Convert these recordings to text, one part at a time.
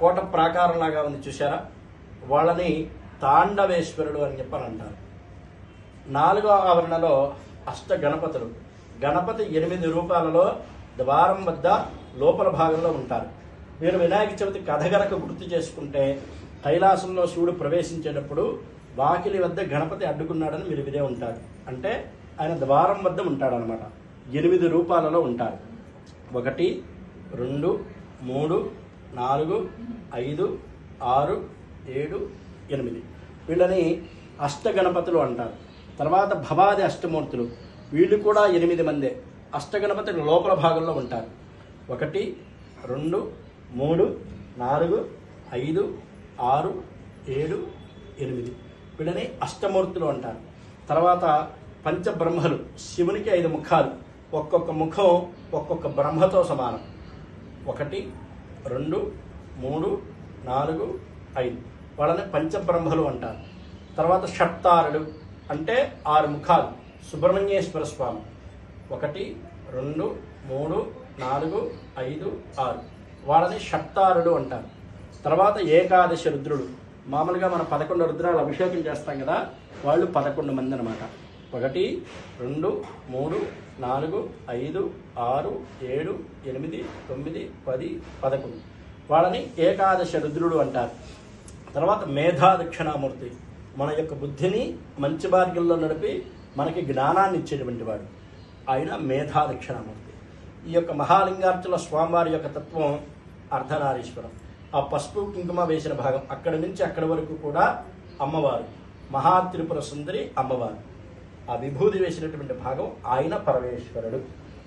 కోట ప్రాకారంలాగా ఉంది చూసారా వాళ్ళని తాండవేశ్వరుడు అని చెప్పని అంటారు నాలుగో ఆవరణలో అష్ట గణపతులు. గణపతి ఎనిమిది రూపాలలో ద్వారం వద్ద లోపల భాగంలో ఉంటారు. మీరు వినాయక చవితి కథ గనక గుర్తు చేసుకుంటే కైలాసంలో శివుడు ప్రవేశించేటప్పుడు వాకిలి వద్ద గణపతి అడ్డుకున్నాడని మీరు వినే ఉంటారు. అంటే ఆయన ద్వారం వద్ద ఉంటాడనమాట. ఎనిమిది రూపాలలో ఉంటారు. ఒకటి రెండు మూడు నాలుగు ఐదు ఆరు ఏడు ఎనిమిది. వీళ్ళని అష్టగణపతులు అంటారు. తర్వాత భవాది అష్టమూర్తులు. వీళ్ళు కూడా ఎనిమిది మందే. అష్టగణపతులు లోపల భాగంలో ఉంటారు. ఒకటి రెండు మూడు నాలుగు ఐదు ఆరు ఏడు ఎనిమిది. వీళ్ళని అష్టమూర్తులు అంటారు. తర్వాత పంచబ్రహ్మలు. శివునికి ఐదు ముఖాలు. ఒక్కొక్క ముఖం ఒక్కొక్క బ్రహ్మతో సమానం. ఒకటి రెండు మూడు నాలుగు ఐదు. వాళ్ళని పంచబ్రహ్మలు అంటారు. తర్వాత షట్తారుడు అంటే ఆరు ముఖాలు. సుబ్రహ్మణ్యేశ్వర స్వామి. ఒకటి రెండు మూడు నాలుగు ఐదు ఆరు. వాళ్ళని షట్తారుడు అంటారు. తర్వాత ఏకాదశి రుద్రుడు. మామూలుగా మనం పదకొండు రుద్రాలు అభిషేకం చేస్తాం కదా వాళ్ళు పదకొండు మంది అనమాట ఒకటి రెండు మూడు నాలుగు ఐదు ఆరు ఏడు ఎనిమిది తొమ్మిది పది పదకొండు. వాళ్ళని ఏకాదశ రుద్రుడు అంటారు. తర్వాత మేధా దక్షిణామూర్తి మన యొక్క బుద్ధిని మంచి మార్గంలో నడిపి మనకి జ్ఞానాన్ని ఇచ్చేటువంటి వాడు. ఆయన మేధా దక్షిణామూర్తి ఈ యొక్క మహాలింగార్చుల స్వామివారి యొక్క తత్వం అర్ధనారీశ్వరం. ఆ పసుపు కుంకుమ వేసిన భాగం అక్కడి నుంచి అక్కడి వరకు కూడా అమ్మవారు. మహా త్రిపుర సుందరి అమ్మవారు. ఆ విభూతి వేసినటువంటి భాగం ఆయన పరమేశ్వరుడు.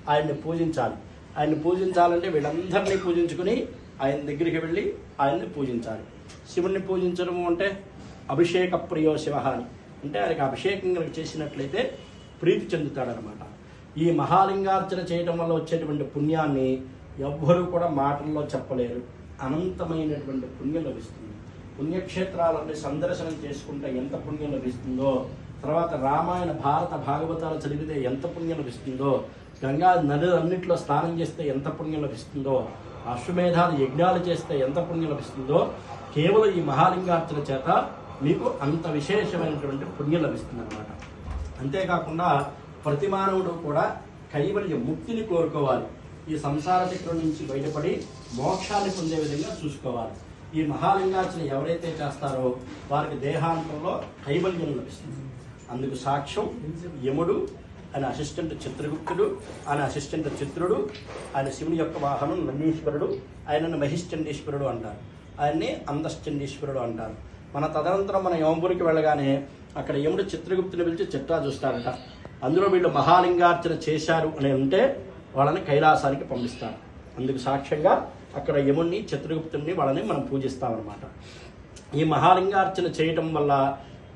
ఆయన్ని పూజించాలి. ఆయన్ని పూజించాలంటే వీళ్ళందరినీ పూజించుకుని ఆయన దగ్గరికి వెళ్ళి ఆయన్ని పూజించాలి. శివుణ్ణి పూజించడము అంటే అభిషేక ప్రియో శివ అని. అంటే ఆయనకి అభిషేకం కనుక చేసినట్లయితే ప్రీతి చెందుతాడనమాట. ఈ మహాలింగార్చన చేయటం వల్ల వచ్చేటువంటి పుణ్యాన్ని ఎవ్వరూ కూడా మాటల్లో చెప్పలేరు. అనంతమైనటువంటి పుణ్యం లభిస్తుంది. పుణ్యక్షేత్రాలన్నీ సందర్శనం చేసుకుంటే ఎంత పుణ్యం లభిస్తుందో తర్వాత రామాయణ భారత భాగవతాలు చదివితే ఎంత పుణ్యం లభిస్తుందో గంగా నదులన్నింటిలో స్నానం చేస్తే ఎంత పుణ్యం లభిస్తుందో అశ్వమేధాలు యజ్ఞాలు చేస్తే ఎంత పుణ్యం లభిస్తుందో కేవలం ఈ మహాలింగార్చన చేత మీకు అంత విశేషమైనటువంటి పుణ్యం లభిస్తుంది అనమాట అంతేకాకుండా ప్రతి మానవుడు కూడా కైవల్య ముక్తిని కోరుకోవాలి. ఈ సంసార చక్రం నుంచి బయటపడి మోక్షాన్ని పొందే విధంగా చూసుకోవాలి. ఈ మహాలింగార్చన ఎవరైతే చేస్తారో వారికి దేహాంతంలో కైవల్యం లభిస్తుంది. అందుకు సాక్ష్యం యముడు ఆయన అసిస్టెంట్ చిత్రగుప్తుడు ఆయన అసిస్టెంట్ చిత్రుడు ఆయన శివుని యొక్క వాహనం నందీశ్వరుడు ఆయనను మహిశ్చండీశ్వరుడు అంటారు. ఆయన్ని అందశ్చండీశ్వరుడు అంటారు. మన తదనంతరం మన యమపురికి వెళ్ళగానే అక్కడ యముడు చిత్రగుప్తుని పిలిచి చిత్రా చూస్తారట అందులో వీళ్ళు మహాలింగార్చన చేశారు అని ఉంటే వాళ్ళని కైలాసానికి పంపిస్తారు. అందుకు సాక్ష్యంగా అక్కడ యముణ్ణి చిత్రగుప్తుని వాళ్ళని మనం పూజిస్తామన్నమాట. ఈ మహాలింగార్చన చేయటం వల్ల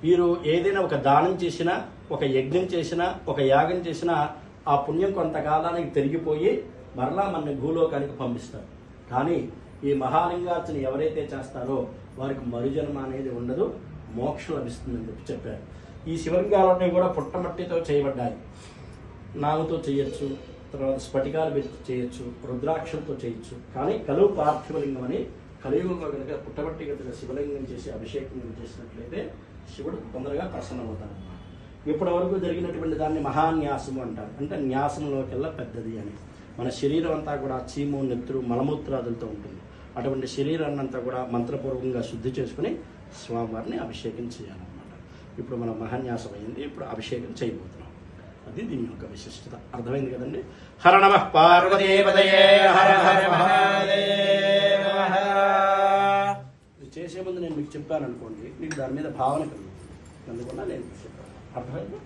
వీరు ఏదైనా ఒక దానం చేసినా ఒక యజ్ఞం చేసినా ఒక యాగం చేసినా ఆ పుణ్యం కొంతకాలానికి తిరిగిపోయి మరలా మన భూలోకానికి పంపిస్తారు. కానీ ఈ మహాలింగార్చన ఎవరైతే చేస్తారో వారికి మరుజన్మ అనేది ఉండదు మోక్షం లభిస్తుందని చెప్పి చెప్పారు. ఈ శివలింగాలన్నీ కూడా పుట్టమట్టితో చేయబడ్డాయి. నాగుతో చేయొచ్చు తర్వాత స్ఫటికాలు పెట్టి చేయొచ్చు రుద్రాక్షలతో చేయొచ్చు. కానీ కలువు పార్థివలింగం అని కలియుగంలో కనుక పుట్టబట్టి కనుక శివలింగం చేసి అభిషేకం చేసినట్లయితే శివుడు తొందరగా ప్రసన్నమవుతాడు ఇప్పటి వరకు జరిగినటువంటి దాన్ని మహాన్యాసము అంటారు. అంటే న్యాసంలోకెల్లా పెద్దది అని. మన శరీరం అంతా కూడా చీము నెత్తురు మలమూత్రాదులతో ఉంటుంది. అటువంటి శరీరాన్ని అంతా కూడా మంత్రపూర్వకంగా శుద్ధి చేసుకుని స్వామివారిని అభిషేకం చేయాలన్నమాట. ఇప్పుడు మన మహాన్యాసం అయింది ఇప్పుడు అభిషేకం చేయబోతున్నాం. అది దీని యొక్క విశిష్టత. అర్థమైంది కదండి? హర నమ పార్వతీపదయే హర హర మహాదేవ ఇది చేసే ముందు నేను మీకు చెప్పాను అనుకోండి మీకు దాని మీద భావన కలుగుతుంది. అందువల్ల నేను చెప్పాను. అర్థమైంది?